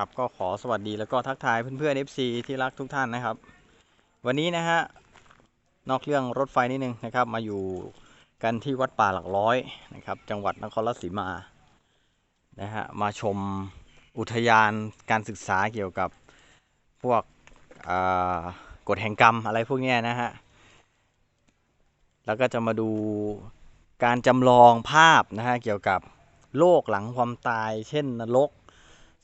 ครับก็ขอสวัสดีแล้วก็ทักทายเพื่อนๆ FC ที่รักทุกท่านนะครับ วันนี้นะฮะนอกเรื่องรถไฟนิดนึงนะครับ มาอยู่กันที่วัดป่าหลักร้อยนะครับ จังหวัดนครราชสีมานะฮะมาชมอุทยานการศึกษาเกี่ยวกับพวกกฎแห่งกรรมอะไรพวกนี้นะฮะแล้วก็จะมาดูการจำลองภาพนะฮะเกี่ยวกับโลกหลังความตาย เช่นนรก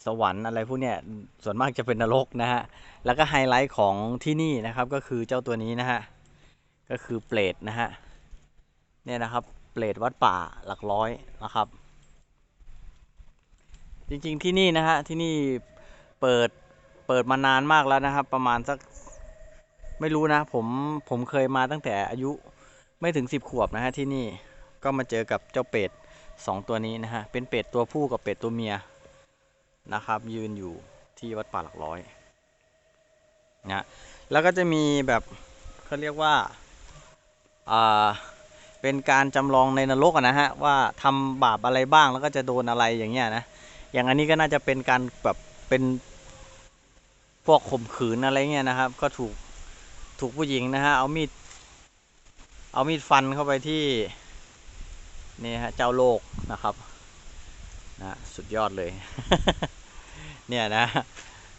สวรรค์อะไรพวกเนี้ยส่วนมากจะเป็นนรกนะฮะ แล้วก็ไฮไลท์ของที่นี่นะครับก็คือเจ้าตัวนี้นะฮะ ก็คือเปรตนะฮะ เนี่ยนะครับเปรตวัดป่าหลักร้อยนะครับ จริงๆที่นี่นะฮะที่นี่เปิดเปิดมานานมากแล้วนะครับ ประมาณสักไม่รู้นะผมผมเคยมาตั้งแต่อายุไม่ถึงสิบขวบนะฮะที่นี่ก็มาเจอกับเจ้าเป็ดสองตัวนี้นะฮะเป็นเป็ดตัวผู้กับเป็ดตัวเมีย นะครับ ยืนอยู่ที่วัดป่าหลักร้อยนะแล้วก็จะมีแบบเขาเรียกว่าอ่าเป็นการจำลองในนรกนะฮะว่าทำบาปอะไรบ้างแล้วก็จะโดนอะไรอย่างเงี้ยนะอย่างอันนี้ก็น่าจะเป็นการแบบเป็นพวกข่มขืนอะไรเงี้ยนะครับ ก็ถูกถูกผู้หญิงนะฮะเอามีดเอามีดฟันเข้าไปที่นี่ฮะเจ้าโลกนะครับนะสุดยอดเลย เนี่ยนะ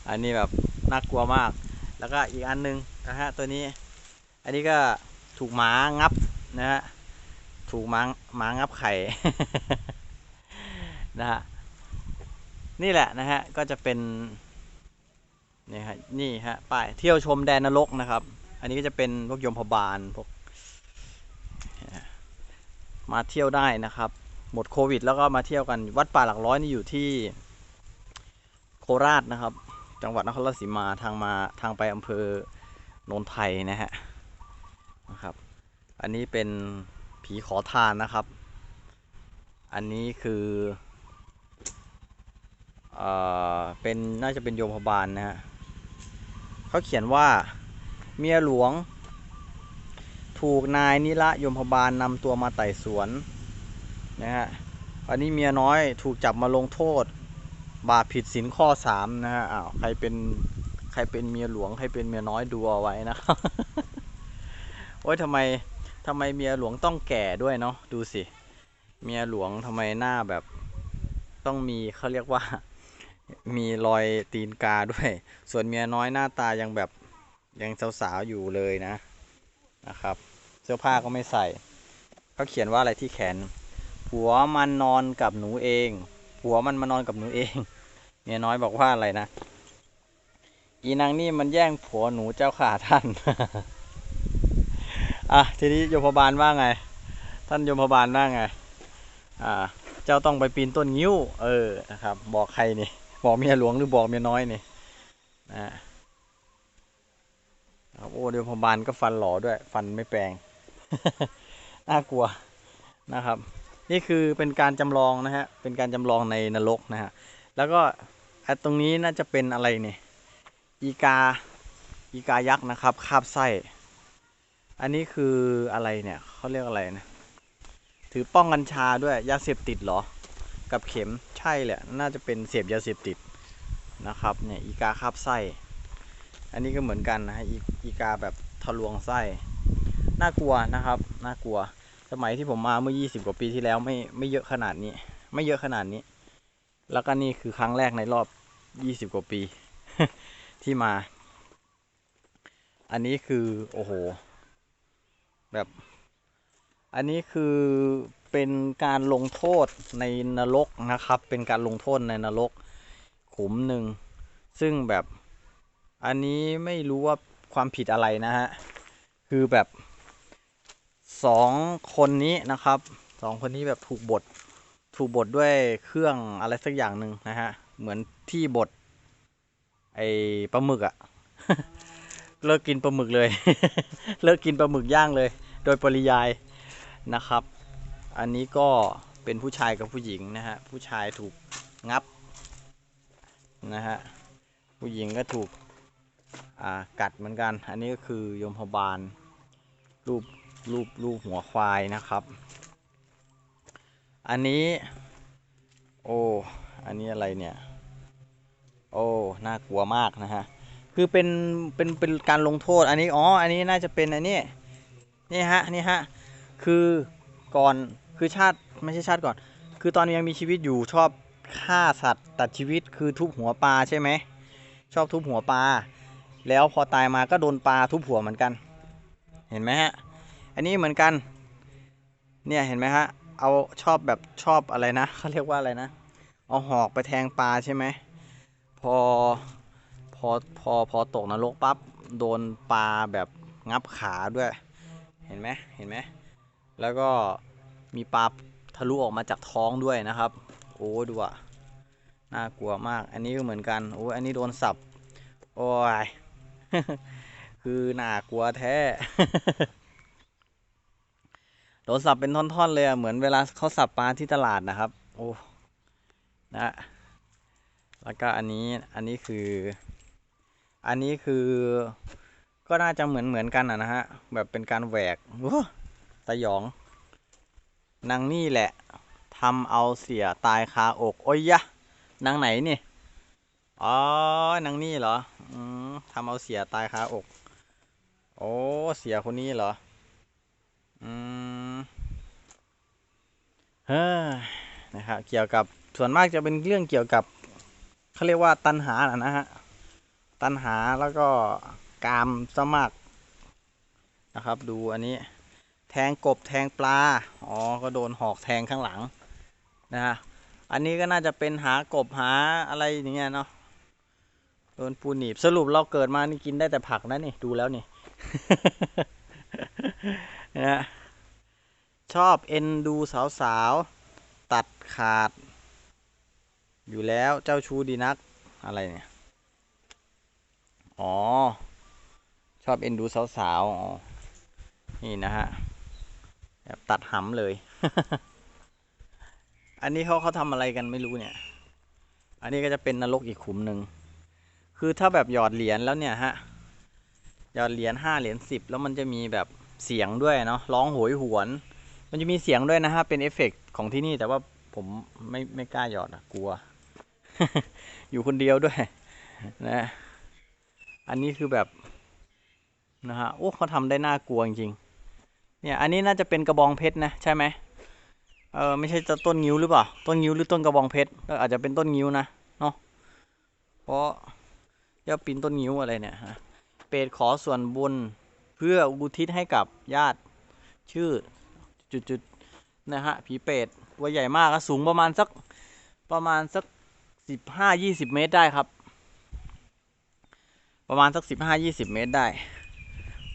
อันนี้แบบน่ากลัวมาก แล้วก็อีกอันหนึงนะฮะตัวนี้ อันนี้ก็ถูกหมางับนะฮะ ถูกหมาหมางับไข่นะฮะ นี่แหละนะฮะ ก็จะเป็นนี่ฮะนี่ฮะป้ายเที่ยวชมแดนนรกนะครับ อันนี้ก็จะเป็นพวกยมพบาลพวกมาเที่ยวได้นะครับ หมดโควิด แล้วก็มาเที่ยวกันวัดป่าหลักร้อยนี่อยู่ที่ โคราชนะครับ จังหวัดนครราชสีมาทางมาทางไปอำเภอโนนไทยนะฮะนะครับ อันนี้เป็นผีขอทานนะครับ อันนี้คือเอ่อเป็นน่าจะเป็นโยมพบาลนะฮะเขาเขียนว่าเมียหลวง ถูกนายนิระยมพบาลนำตัวมาไต่สวนนะฮะอันนี้เมียน้อยถูกจับมาลงโทษ บาปผิดศีลข้อสามนะฮะอ้าวใครเป็นใครเป็นเมียหลวงใครเป็นเมียน้อยดูเอาไว้นะครับโอ้ยทำไมทำไมเมียหลวงต้องแก่ด้วยเนาะดูสิ เมียหลวงทำไมหน้าแบบต้องมีเขาเรียกว่า มีรอยตีนกาด้วย ส่วนเมียน้อยหน้าตายังแบบยังสาวๆอยู่เลยนะนะครับ เสื้อผ้าก็ไม่ใส่เขาเขียนว่าอะไรที่แขนผัวมันนอนกับหนูเองผัวมันมานอนกับหนูเอง เมียน้อยบอกว่าอะไรนะ อีนางนี่มันแย่งผัวหนูเจ้าข่าท่าน อะทีนี้โยมพบาลว่าไง ท่านโยมพบาลว่าไง อ่า เจ้าต้องไปปีนต้นงิ้ว เออ นะครับ บอกใครนี่ บอกเมียหลวงหรือบอกเมียน้อยนี่นะครับโอ้โยมพบาลก็ฟันหล่อด้วย ฟันไม่แปลง น่ากลัวนะครับ นี่คือเป็นการจำลองนะฮะ เป็นการจำลองในนรกนะฮะ แล้วก็ ไอ้ตรงนี้น่าจะเป็นอะไรเนี่ยอีกาอีกายักษ์นะครับคาบไส้ อันนี้คืออะไรเนี่ยเขาเรียกอะไรนะ ถือป้องกัญชาด้วยยาเสพติดเหรอ กับเข็มใช่แหละ น่าจะเป็นเสพยาเสพติดนะครับเนี่ยอีกาคาบไส้ อันนี้ก็เหมือนกันนะฮะอีอีกาแบบทะลวงไส้น่ากลัวนะครับน่ากลัว สมัยที่ผมมาเมื่อ 20 กว่าปีที่แล้วไม่ไม่เยอะขนาดนี้ ไม่เยอะขนาดนี้ แล้วก็นี่คือครั้งแรกในรอบ20กว่าปี ที่มา อันนี้คือ โอ้โห แบบ อันนี้คือเป็นการลงโทษในนรกนะครับ เป็นการลงโทษในนรก ขุมหนึ่ง ซึ่งแบบอันนี้ไม่รู้ว่าความผิดอะไรนะฮะ คือแบบสองคนนี้นะครับสองคนนี้แบบถูกบด ถูกบดด้วยเครื่องอะไรสักอย่างหนึ่งนะฮะ เหมือนที่บดไอปลาหมึกอะเลิกกินปลาหมึกเลย เลิกกินปลาหมึกย่างเลย โดยปริยายนะครับ อันนี้ก็เป็นผู้ชายกับผู้หญิงนะฮะ ผู้ชายถูกงับนะฮะ ผู้หญิงก็ถูกอ่ากัดเหมือนกัน อันนี้ก็คือยมพบาลรูปรูปรูปหัวควายนะครับ อันนี้ โอ้อันนี้อะไรเนี่ย โอ้น่ากลัวมากนะฮะคือเป็นเป็นเป็นการลงโทษอันนี้อ๋ออันนี้น่าจะเป็นอันนี้นี่ฮะนี่ฮะคือก่อนคือชาติไม่ใช่ชาติก่อน คือตอนยังมีชีวิตอยู่ชอบฆ่าสัตว์ตัดชีวิตคือทุบหัวปลาใช่ไหมชอบทุบหัวปลาแล้วพอตายมาก็โดนปลาทุบหัวเหมือนกัน เห็นไหมฮะอันนี้เหมือนกันเนี่ยเห็นไหมฮะ เอาชอบแบบชอบอะไรนะเขาเรียกว่าอะไรนะ เอาหอกไปแทงปลาใช่ไหมพอพอพอพอตกนรกปั๊บโดนปลาแบบงับขาด้วย เห็นไหมเห็นไหมแล้วก็มีปลาทะลุออกมาจากท้องด้วยนะครับ โอ้ดูอะน่ากลัวมาก อันนี้ก็เหมือนกันโอ้อันนี้โดนสับโอ้ยคือน่ากลัวแท้ โดนสับเป็นท่อนๆเลยอะเหมือนเวลาเขาสับปลาที่ตลาดนะครับ โอ้นะแล้วก็อันนี้อันนี้คือ อันนี้คือก็น่าจะเหมือนเหมือนกันอะนะฮะ แบบเป็นการแหวกโอ้ตะยองนางนี่แหละทำเอาเสียตายคาอก โอ้ยยะนางไหนนี่อ๋อนางนี่เหรออืมทำเอาเสียตายคาอก โอ้เสียคนนี้เหรอ อืมเฮ้ยนะครับเกี่ยวกับส่วนมากจะเป็นเรื่องเกี่ยวกับเขาเรียกว่าตันหาน่ะนะฮะตันหาแล้วก็กามสมักนะครับ ดูอันนี้ แทงกบแทงปลาอ๋อก็โดนหอกแทงข้างหลังนะฮะอันนี้ก็น่าจะเป็นหากบหาอะไรอย่างเงี้ยเนาะโดนปูหนีบสรุปเราเกิดมานี่กินได้แต่ผักนะนี่ดูแล้วนี่ นะชอบเอ็นดูสาวๆ ตัดขาด อยู่แล้วเจ้าชู้ดีนักอะไรเนี่ย อ๋อ ชอบเอ็นดูสาวๆ อ๋อ นี่นะฮะแบบตัดหำเลย อันนี้เขาเขาทำอะไรกันไม่รู้เนี่ย อันนี้ก็จะเป็นนรกอีกขุมหนึ่ง คือถ้าแบบหยอดเหรียญแล้วเนี่ยฮะ หยอดเหรียญห้าเหรียญสิบแล้วมันจะมีแบบ เสียงด้วยเนาะร้องโหยหวน มันจะมีเสียงด้วยนะฮะเป็นเอฟเฟกต์ของที่นี่แต่ว่าผมไม่ไม่กล้าหยอดอะกลัว อยู่คนเดียวด้วยนะอันนี้คือแบบนะฮะโอ้เขาทำได้น่ากลัวจริงเนี่ยอันนี้น่าจะเป็นกระบองเพชรนะใช่ไหมเออไม่ใช่จะต้นงิ้วหรือเปล่าต้นงิ้วหรือต้นกระบองเพชรเออาจจะเป็นต้นงิ้วนะเนาะเพราะยอดปีนต้นงิ้วอะไรเนี่ยฮะเปรตขอส่วนบุญ เพื่ออุทิศให้กับญาติชื่อจุดๆนะฮะผีเปรตตัวใหญ่มากสูงประมาณสักประมาณสักสิบห้ายี่สิบเมตรได้ครับ ประมาณสักสิบห้ายี่สิบเมตรได้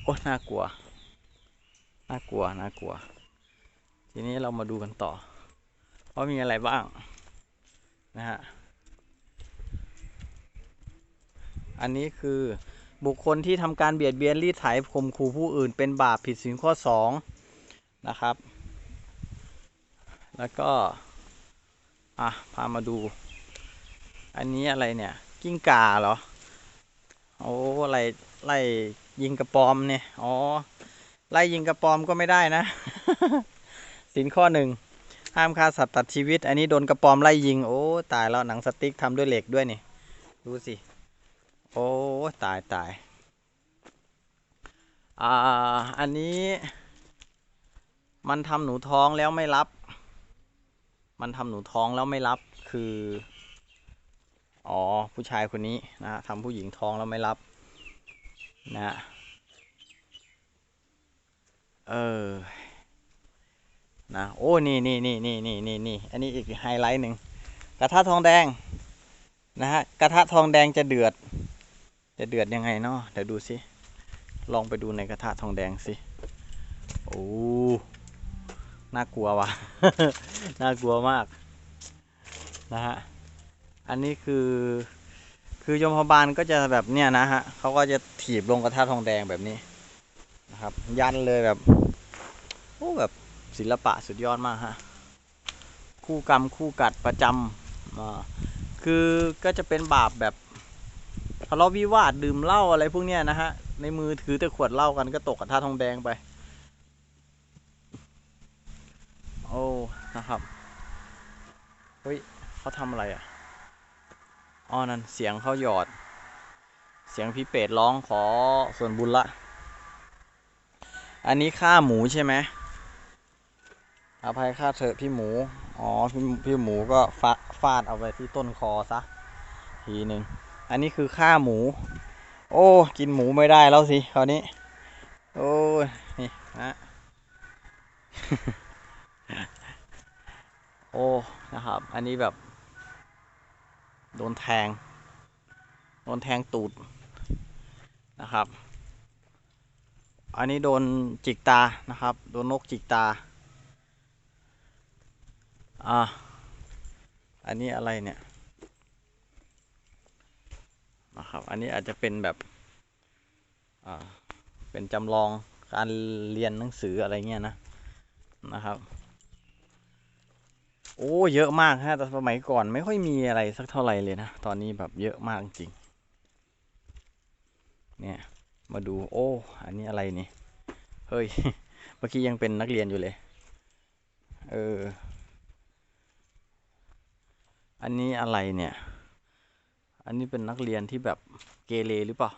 โอ้น่ากลัว น่ากลัว น่ากลัว ทีนี้เรามาดูกันต่อว่ามีอะไรบ้าง นะฮะ อันนี้คือ บุคคลที่ทำการเบียดเบียนรีดไถข่มขู่ผู้อื่น เป็นบาปผิดศีลข้อ2นะครับ แล้วก็ อะ พามาดู อันนี้อะไรเนี่ย กิ้งก่าเหรอ โอ้ไล่ไล่ยิงกระปอมเนี่ย อ๋อ ไล่ยิงกระปอมก็ไม่ได้นะสินข้อหนึ่งห้ามฆ่าสัตว์ตัดชีวิต อันนี้โดนกระปอมไล่ยิง โอ้ ตายแล้วหนังสติ๊กทำด้วยเหล็กด้วยนี่ ดูสิ โอ้ตายตายอ่าอันนี้ มันทำหนูท้องแล้วไม่รับ มันทำหนูท้องแล้วไม่รับคือ อ๋อ ผู้ชายคนนี้นะทำผู้หญิงท้องแล้วไม่รับ นะฮะเออนะโอ้นี่นี่นี่นี่นี่นี่นี่อันนี้อีกไฮไลท์หนึ่งกระทะทองแดงนะฮะกระทะทองแดงจะเดือด จะเดือดยังไงเนาะเดี๋ยวดูสิ ลองไปดูในกระทะทองแดงสิ โอ้ น่ากลัวว่ะ น่ากลัวมาก นะฮะ อันนี้คือ คือยมพบาลก็จะแบบเนี้ยนะฮะเขาก็จะถีบลงกระทะทองแดงแบบนี้นะครับ ยันเลยแบบ โอ้แบบศิลปะสุดยอดมากฮะ คู่กรรมคู่กัดประจำอ่าคือก็จะเป็นบาปแบบ ทะเลาะวิวาทดื่มเหล้าอะไรพวกเนี้ยนะฮะ ในมือถือแต่ขวดเหล้ากันก็ตกกระทะทองแดงไป โอ้นะครับเฮ้ยเขาทำอะไรอะอ๋อนั่นเสียงเขาหยอด เสียงพี่เป็ดร้องขอส่วนบุญละ อันนี้ค่าหมูใช่ไหมอภัยค่าเถอะพี่หมู อ๋อพี่พี่หมูก็ฟาฟาดเอาไปที่ต้นคอซะ ทีหนึ่ง อันนี้คือค่าหมู โอ้ กินหมูไม่ได้แล้วสิคราวนี้ โอ้ยนี่ฮะโอ้ นะครับ อันนี้แบบ โดนแทง โดนแทงตูด นะครับ อันนี้โดนจิกตา นะครับ โดนนกจิกตา อ่า อันนี้อะไรเนี่ย นะครับ อันนี้อาจจะเป็นแบบเป็นจำลองการเรียนหนังสืออะไรเงี้ยนะนะครับ โอ้เยอะมากฮะแต่สมัยก่อนไม่ค่อยมีอะไรสักเท่าไหร่เลยนะ ตอนนี้แบบเยอะมากจริง เนี่ยมาดูโอ้ อันนี้อะไรนี่ เฮ้ย เมื่อกี้ยังเป็นนักเรียนอยู่เลย เออ อันนี้อะไรเนี่ย อันนี้เป็นนักเรียนที่แบบเกเรหรือเปล่า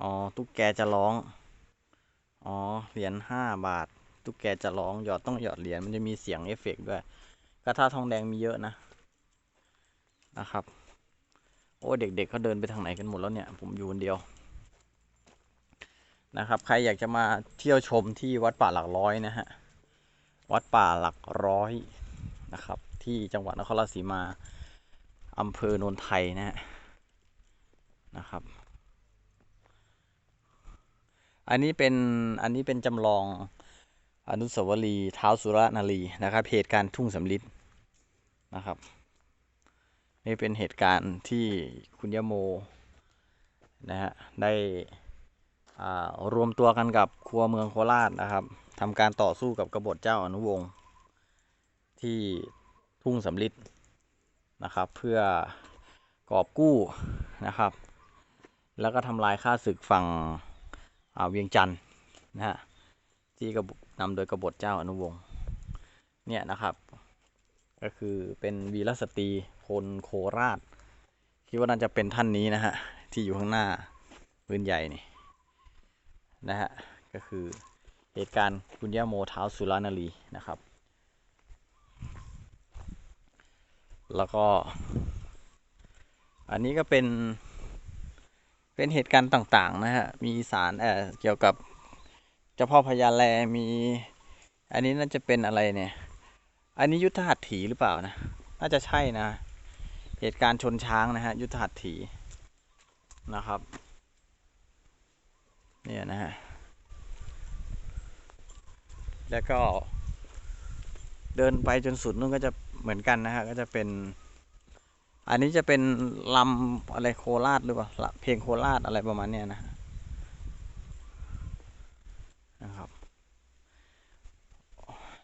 อ๋อ ตุ๊กแกจะร้อง อ๋อ เหรียญห้าบาท ตุ๊กแกจะร้อง หยอดต้องหยอดเหรียญ มันจะมีเสียงเอฟเฟกต์ด้วย กระทะทองแดงมีเยอะนะ นะครับ โอ้ เด็กๆเเขาเดินไปทางไหนกันหมดแล้วเนี่ย ผมอยู่คนเดียว นะครับ ใครอยากจะมาเที่ยวชมที่วัดป่าหลักร้อยนะฮะ วัดป่าหลักร้อยนะครับ ที่จังหวัดนครราชสีมา อำเภอโนนไทยนะฮะนะครับ อันนี้เป็นอันนี้เป็นจำลองอนุสาวรีย์เท้าวสุรนารีนะครับเหตุการณ์ทุ่งสำลิดนะครับ นี่เป็นเหตุการณ์ที่คุณยโมนะฮะได้รวมตัวกันกับครัวเมืองโคราชนะครับทำการต่อสู้กับกบฏเจ้าอนุวงศ์ที่ทุ่งสำลิด นะครับ เพื่อกอบกู้นะครับ แล้วก็ทำลายค่าศึกฝั่งเวียงจันทร์นะฮะที่กบนำโดยกบฏเจ้าอนุวงศ์เนี่ยนะครับ ก็คือเป็นวีรสตรีพลโคราช คิดว่าน่าจะเป็นท่านนี้นะฮะ ที่อยู่ข้างหน้าปืนใหญ่นี่นะฮะ ก็คือเหตุการณ์คุณย่าโมเท้าสุรานารีนะครับ แล้วก็ อันนี้ก็เป็น เป็นเหตุการณ์ต่าง ๆ นะฮะ มีสารเอ่อเกี่ยวกับเจ้าพ่อพญาแลมี อันนี้น่าจะเป็นอะไรเนี่ย อันนี้ยุทธหัตถีหรือเปล่านะ น่าจะใช่นะ เหตุการณ์ชนช้างนะฮะ ยุทธหัตถีนะครับ เนี่ยนะฮะ แล้วก็เดินไปจนสุดนู่นก็จะ เหมือนกันนะฮะก็จะเป็น อันนี้จะเป็นลำอะไรโคราชหรือเปล่าเพลงโคราชอะไรประมาณเนี้ยนะนะครับ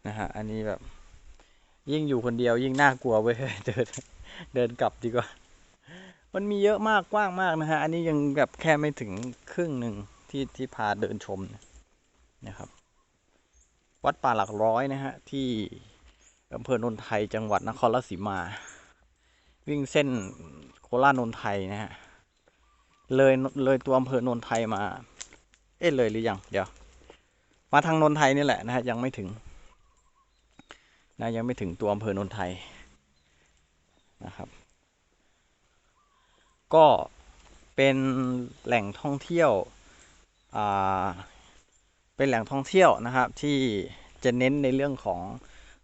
นะฮะอันนี้แบบ ยิ่งอยู่คนเดียวยิ่งน่ากลัวเว้ยเดินเดินกลับดีกว่ามันมีเยอะมากกว้างมากนะฮะ อันนี้ยังแบบแค่ไม่ถึงครึ่งหนึ่งที่ที่พาเดินชมนะครับ วัดป่าหลักร้อยนะฮะที่ อำเภอโนนไทยจังหวัดนครราชสีมา วิ่งเส้นโคราชนนไทยนะฮะเลยเลยตัวอำเภอโนนไทยมา เอ๊ะเลยหรือยังเดี๋ยว มาทางนนไทยนี่แหละนะฮะยังไม่ถึงนะยังไม่ถึงตัวอำเภอโนนไทยนะครับ ก็เป็นแหล่งท่องเที่ยวอ่าเป็นแหล่งท่องเที่ยวนะครับที่จะเน้นในเรื่องของ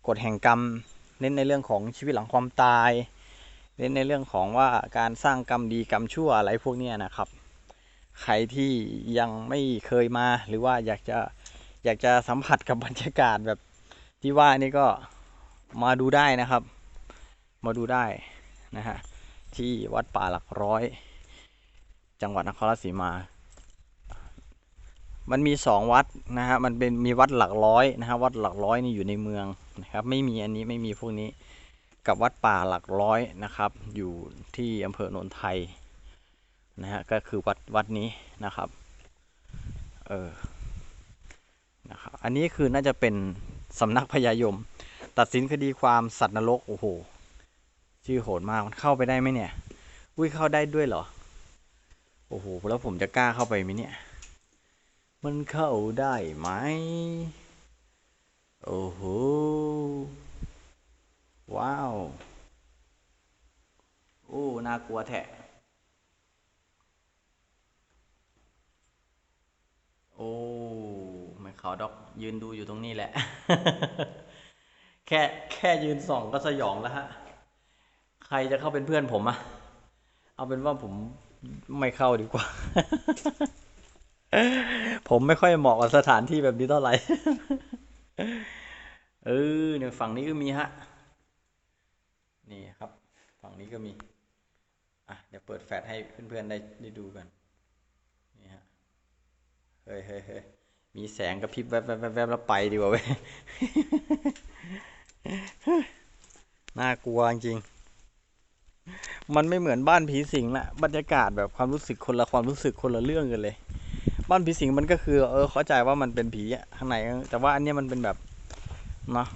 กฎแห่งกรรม เน้นในเรื่องของชีวิตหลังความตาย เน้นในเรื่องของว่าการสร้างกรรมดีกรรมชั่วอะไรพวกนี้นะครับ ใครที่ยังไม่เคยมาหรือว่าอยากจะอยากจะสัมผัสกับบรรยากาศแบบที่ว่านี่ก็มาดูได้นะครับ มาดูได้นะฮะที่วัดป่าหลักร้อย จังหวัดนครราชสีมา มันมีสองวัดนะฮะมันเป็นมีวัดหลักร้อยนะฮะวัดหลักร้อยนี่อยู่ในเมืองนะครับไม่มีอันนี้ไม่มีพวกนี้กับวัดป่าหลักร้อยนะครับ อยู่ที่อำเภอโนนไทยนะฮะก็คือวัดวัดนี้นะครับเออนะครับอันนี้คือน่าจะเป็นสำนักพญายม ตัดสินคดีความสัตว์นรกโอ้โหชื่อโหดมากมันเข้าไปได้ไหมเนี่ยอุ้ยเข้าได้ด้วยเหรอโอ้โหแล้วผมจะกล้าเข้าไปไหมเนี่ย มันเข้าได้ไหม โอ้โห ว้าว โอ้ น่ากลัวแทะ โอ้ไม่เขาดอกยืนดูอยู่ตรงนี้แหละ แค่แค่ยืนส่องก็สยองแล้วฮะ ใครจะเข้าเป็นเพื่อนผมอะเอาเป็นว่าผมไม่เข้าดีกว่า ผมไม่ค่อยเหมาะกับสถานที่แบบนี้เท่าไหร่ เออเนี่ยฝั่งนี้ก็มีฮะ นี่ครับ ฝั่งนี้ก็มี อะ เดี๋ยวเปิดแฟลชให้เพื่อนๆได้ได้ดูกัน นี่ฮะ เฮ้ยเฮ้ยเฮ้ยมีแสงกระพริบแวบแวบแวบแวบแล้วไปดีกว่าเว้ย น่ากลัวจริง มันไม่เหมือนบ้านผีสิงละบรรยากาศแบบความรู้สึกคนละความรู้สึกคนละเรื่องกันเลย บ้านผีสิงมันก็คือ เออเข้าใจว่ามันเป็นผีข้างในแต่ว่าอันนี้มันเป็นแบบเนาะ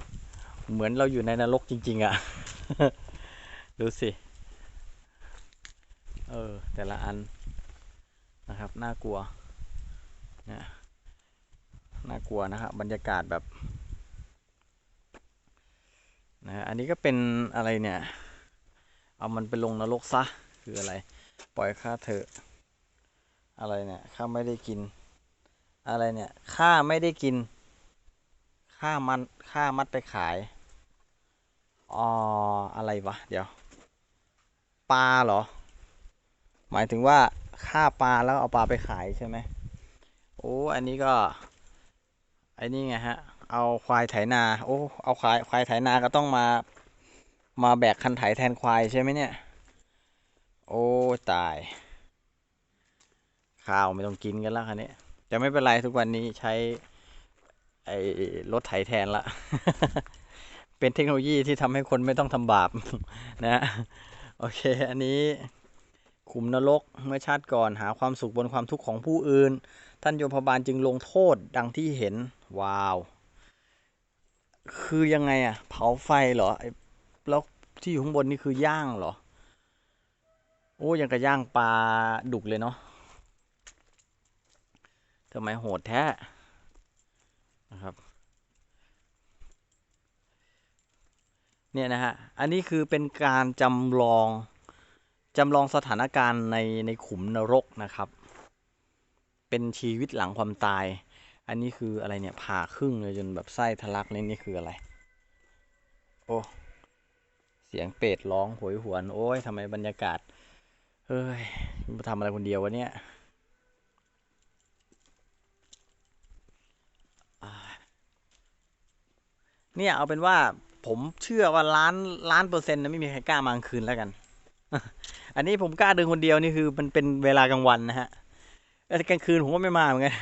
เหมือนเราอยู่ในนรกจริง ๆอะดูสิเออแต่ละอันนะครับน่ากลัวนี่ยน่ากลัวนะครับบรรยากาศแบบนะอันนี้ก็เป็นอะไรเนี่ย เอามันไปลงนรกซะ คืออะไร ปล่อยข้าเถอะ อะไรเนี่ยข้าไม่ได้กิน อะไรเนี่ยข้าไม่ได้กินข้ามันข้ามัดไปขายอ๋ออะไรวะเดี๋ยวปลาเหรอ หมายถึงว่าฆ่าปลาแล้วเอาปลาไปขายใช่ไหมโอ้อันนี้ก็ไอ้นี่ไงฮะเอาควายไถนาโอ้เอาควายควายไถนาก็ต้องมามาแบกคันไถแทนควายใช่ไหมเนี่ย โอ้ตาย ข้าวไม่ต้องกินกันแล้วคันนี้แต่ไม่เป็นไรทุกวันนี้ใช้ ไอ้รถไถแทนละ เป็นเทคโนโลยีที่ทำให้คนไม่ต้องทำบาปนะ โอเค อันนี้ขุมนรกเมื่อชาติก่อนหาความสุขบนความทุกข์ของผู้อื่น ท่านโยมพบาลจึงลงโทษดังที่เห็น ว้าว คือยังไงอะเผาไฟเหรอไอ้แล้วที่อยู่ข้างบนนี่คือย่างเหรอ โอ้ยังกระย่างปลาดุกเลยเนาะ ทำไมโหดแท้นะครับ เนี่ยนะฮะ อันนี้คือเป็นการจำลองจำลองสถานการณ์ในในขุมนรกนะครับ เป็นชีวิตหลังความตาย อันนี้คืออะไรเนี่ยผ่าครึ่งเลยจนแบบไส้ทะลักเลยนี่คืออะไร โอ้ เสียงเป็ดร้องโหยหวน โอ้ยทำไมบรรยากาศ เฮ้ยมาทำอะไรคนเดียววะเนี่ยอ่า เนี่ยเอาเป็นว่าผมเชื่อว่าล้านล้านเปอร์เซ็นต์นะไม่มีใครกล้ามากลางคืนแล้วกัน อันนี้ผมกล้าเดินคนเดียวนี่คือมันเป็นเวลากลางวันนะฮะแต่กลางคืนผมก็ไม่มาเหมือนกัน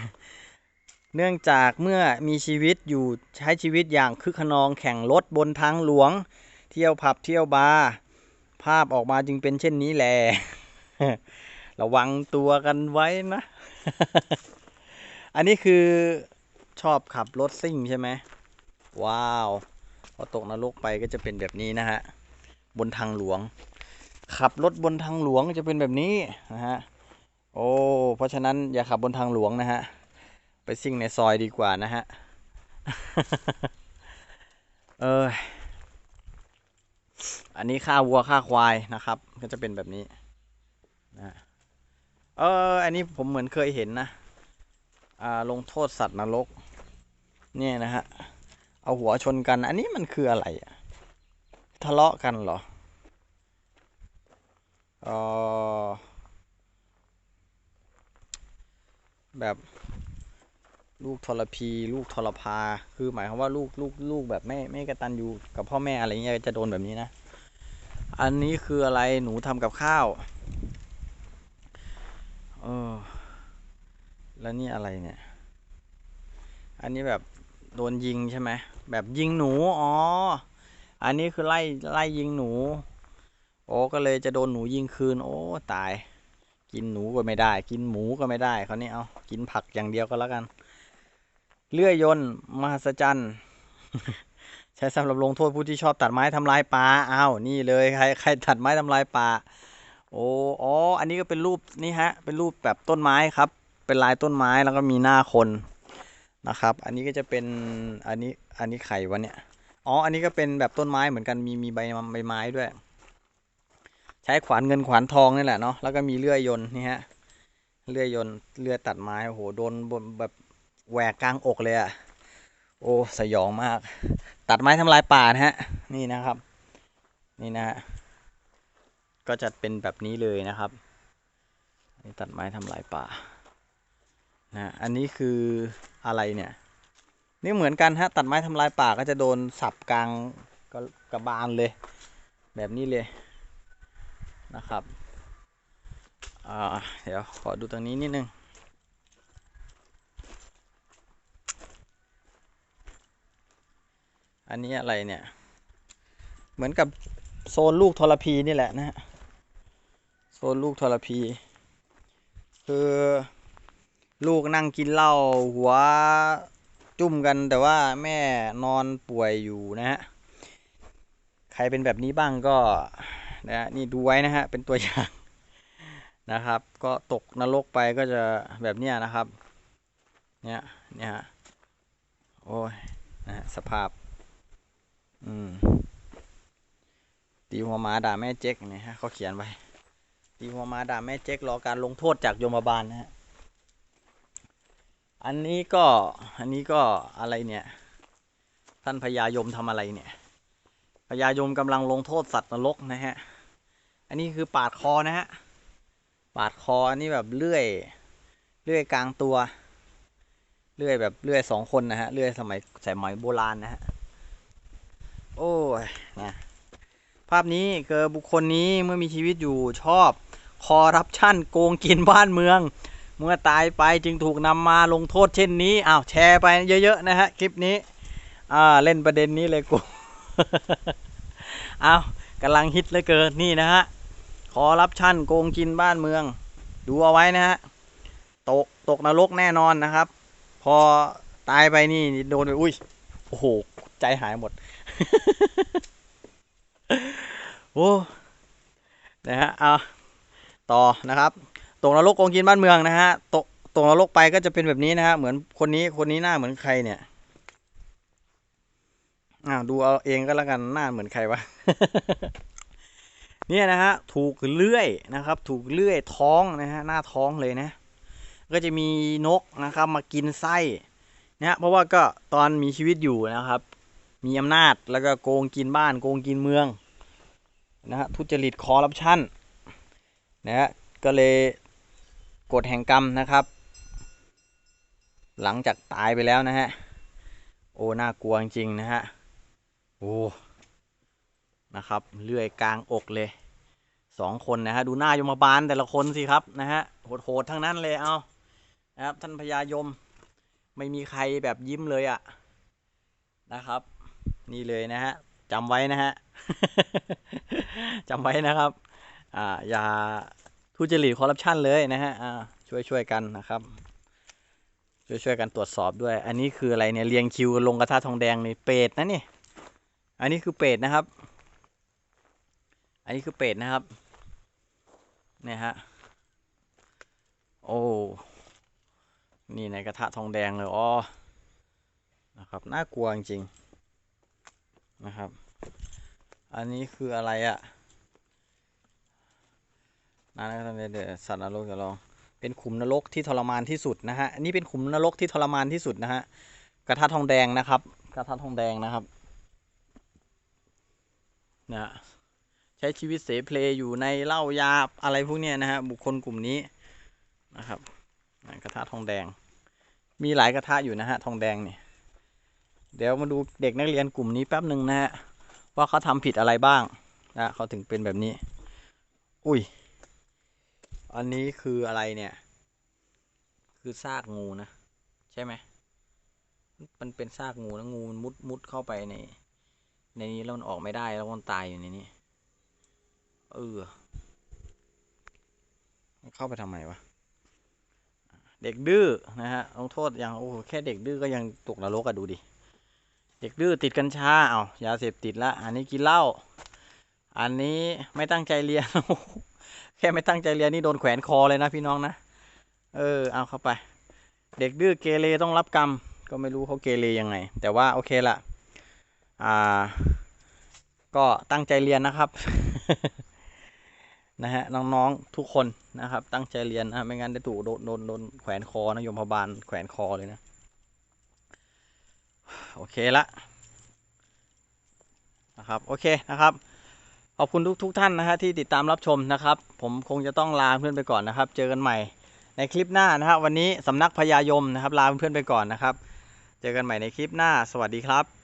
เนื่องจากเมื่อมีชีวิตอยู่ใช้ชีวิตอย่างคึกขนองแข่งรถบนทางหลวง เที่ยวผับเที่ยวบาร์ภาพออกมาจึงเป็นเช่นนี้แหละระวังตัวกันไว้นะ อันนี้คือชอบขับรถซิ่งใช่ไหม ว้าวพอตกนรกไปก็จะเป็นแบบนี้นะฮะบนทางหลวง ขับรถบนทางหลวงจะเป็นแบบนี้นะฮะโอ้เพราะฉะนั้นอย่าขับบนทางหลวงนะฮะไปซิ่งในซอยดีกว่านะฮะเอออันนี้ค่าวัวค่าควายนะครับ ก็จะเป็นแบบนี้นะฮะเอออันนี้ผมเหมือนเคยเห็นนะอ่าลงโทษสัตว์นรกเนี่ยนะฮะ เอาหัวชนกัน อันนี้มันคืออะไรอะทะเลาะกันเหรอออแบบลูกทรพี ลูกทรพา คือหมายความว่าลูกลูกลูกแบบไม่ไม่กระตันอยู่กับพ่อแม่อะไรเงี้ยจะโดนแบบนี้นะ อันนี้คืออะไรหนูทำกับข้าวเออแล้วนี่อะไรเนี่ย อันนี้แบบโดนยิงใช่ไหม แบบยิงหนู อ๋อ อันนี้คือไล่ไล่ยิงหนู โอ้ก็เลยจะโดนหนูยิงคืน โอ้ตาย กินหนูก็ไม่ได้ กินหมูก็ไม่ได้เขาวนี่เอากินผักอย่างเดียวก็แล้วกัน เลื่อยยนต์มหัศจรรย์ใช้สำหรับลงโทษผู้ที่ชอบตัดไม้ทำลายป่าอ้าวนี่เลยใครใครตัดไม้ทำลายป่า โอ้อ๋อ อันนี้ก็เป็นรูปนี่ฮะ เป็นรูปแบบต้นไม้ครับ เป็นลายต้นไม้แล้วก็มีหน้าคน นะครับ อันนี้ก็จะเป็นอันนี้อันนี้ไข่วะเนี่ยอ๋ออันนี้ก็เป็นแบบต้นไม้เหมือนกันมีมีใบใบไม้ด้วย ใช้ขวานเงินขวานทองนี่แหละเนาะแล้วก็มีเลื่อยยนนี่ฮะเลื่อยยนเลื่อยตัดไม้โอ้โหโดนบนแบบแหวกกลางอกเลยอะโอ้สยองมาก ตัดไม้ทำลายป่านะฮะนี่นะครับ นี่นะฮะก็จะเป็นแบบนี้เลยนะครับนี่ตัดไม้ทำลายป่า นะอันนี้คืออะไรเนี่ยนี่เหมือนกันฮะตัดไม้ทำลายป่าก็จะโดนสับกลางกรกระบาลเลย แบบนี้เลยนะครับเดี๋ยวขอดูตรงนี้นิดนึงอันนี้อะไรเนี่ย เหมือนกับโซนลูกทรพีนี่แหละนะฮะ โซนลูกทรพี คือ ลูกนั่งกินเหล้าหัวจุ่มกันแต่ว่าแม่นอนป่วยอยู่นะฮะ ใครเป็นแบบนี้บ้างก็นะฮะนี่ดูไว้นะฮะ เป็นตัวอย่างนะครับ ก็ตกนรกไปก็จะแบบเนี้ยนะครับ เนี่ยเนี่ยฮะโอ้ยนะฮะสภาพ อืมตีหัวหมาด่าแม่เจ๊กเนี่ยฮะเขาเขียนไว้ตีหัวหมาด่าแม่เจ๊กรอการลงโทษจากโยมบาลนะฮะ อันนี้ก็อันนี้ก็อะไรเนี่ย ท่านพญายมทำอะไรเนี่ยพญายมกำลังลงโทษสัตว์นรกนะฮะ อันนี้คือปาดคอนะฮะ ปาดคออันนี้แบบเลื่อย เลื่อยกลางตัว เลื่อยแบบเลื่อยสองคนนะฮะ เลื่อยสมัยสมัยโบราณนะฮะ โอ้ยนะภาพนี้คือบุคคลนี้เมื่อมีชีวิตอยู่ชอบคอรับชั่นโกงกินบ้านเมือง เมื่อตายไปจึงถูกนำมาลงโทษเช่นนี้อ้าวแชร์ไปเยอะ ๆ นะฮะ คลิปนี้อ่าเล่นประเด็นนี้เลยกูอ้าวกำลังฮิตเหลือเกินนี่นะฮะคอรับชั่นโกงกินบ้านเมือง ดูเอาไว้นะฮะ ตกตกนรกแน่นอนนะครับ พอตายไปนี่โดนไปอุ้ยโอ้โห ใจหายหมด โอ้ นะฮะ เอา ต่อนะครับ ตกนรกโกงกินบ้านเมืองนะฮะตกตกนรกไปก็จะเป็นแบบนี้นะฮะเหมือนคนนี้คนนี้หน้าเหมือนใครเนี่ยอ้าวดูเอาเองก็แล้วกันหน้าเหมือนใครวะเนี่ยนะฮะถูกเลื่อยนะครับ ถูกเลื่อยท้องนะฮะหน้าท้องเลยนะ ก็จะมีนกนะครับมากินไส้นะฮะเพราะว่าก็ตอนมีชีวิตอยู่นะครับ มีอำนาจแล้วก็โกงกินบ้านโกงกินเมืองนะฮะทุจริตคอร์รัปชันนะฮะก็เลย กฎแห่งกรรมนะครับ หลังจากตายไปแล้วนะฮะ โอ้ น่ากลัวจริงๆนะฮะ โอ้ นะครับ เลื่อยกลางอกเลยสองคนนะฮะ ดูหน้ายมบาลแต่ละคนสิครับนะฮะ โหดๆทั้งนั้นเลยเอานะครับท่านพญายมไม่มีใครแบบยิ้มเลยอะนะครับ นี่เลยนะฮะจำไว้นะฮะจำไว้นะครับ อ่า อย่า ทุจริตคอร์รัปชันเลยนะฮะอ่าช่วยช่วยกันนะครับ ช่วยช่วยกันตรวจสอบด้วย อันนี้คืออะไรเนี่ยเรียงคิวลงกระทะทองแดงนี่เป็ดนะนี่ อันนี้คือเป็ดนะครับ อันนี้คือเป็ดนะครับเนี่ยฮะโอ้นี่ในกระทะทองแดงเลยอ๋อนะครับน่ากลัวจริงๆนะครับ อันนี้คืออะไรอะ่ะ นะครับเดี๋ยวสัตว์นรกจะลองเป็นขุมนรกที่ทรมานที่สุดนะฮะอันนี้เป็นขุมนรกที่ทรมานที่สุดนะฮะกระทะทองแดงนะครับ กระทะทองแดงนะครับนะฮะใช้ชีวิตเสเพลอยู่ในเหล้ายาอะไรพวกเนี้ยนะฮะบุคคลกลุ่มนี้นะครับกระทะทองแดง มีหลายกระทะอยู่นะฮะทองแดงเนี่ยเดี๋ยวมาดูเด็กนักเรียนกลุ่มนี้แป๊บหนึ่งนะฮะว่าเขาทำผิดอะไรบ้างนะเขาถึงเป็นแบบนี้ อุ้ย อันนี้คืออะไรเนี่ย คือซากงูนะ ใช่ไหม มันเป็นซากงูแล้วงูมันมุดมุดเข้าไปใน ในนี้แล้วมันออกไม่ได้แล้วมันตายอยู่ในนี้ เออ เข้าไปทำไมวะ เด็กดื้อนะฮะลงโทษอยังโอ้โหแค่เด็กดื้อก็ยังตกนรกอะดูดิ เด็กดื้อติดกัญชาเอายาเสพติดละ อันนี้กินเหล้า อันนี้ไม่ตั้งใจเรียน แค่ไม่ตั้งใจเรียนนี่โดนแขวนคอเลยนะพี่น้องนะ เออ เอาเข้าไป เด็กดื้อเกเรต้องรับกรรม ก็ไม่รู้เขาเกเรยังไง แต่ว่าโอเคละอ่า ก็ตั้งใจเรียนนะครับ นะฮะน้องๆทุกคนนะครับ ตั้งใจเรียนนะไม่งั้นได้ถูกโดนโดนโดนแขวนคอนะยมพบาลแขวนคอเลยนะ โอเคละนะครับ โอเคนะครับ ขอบคุณทุกทุกท่านนะฮะที่ติดตามรับชมนะครับ ผมคงจะต้องลาเพื่อนไปก่อนนะครับ เจอกันใหม่ในคลิปหน้านะครับวันนี้สำนักพญายมนะครับ ลาเพื่อนไปก่อนนะครับ เจอกันใหม่ในคลิปหน้า สวัสดีครับ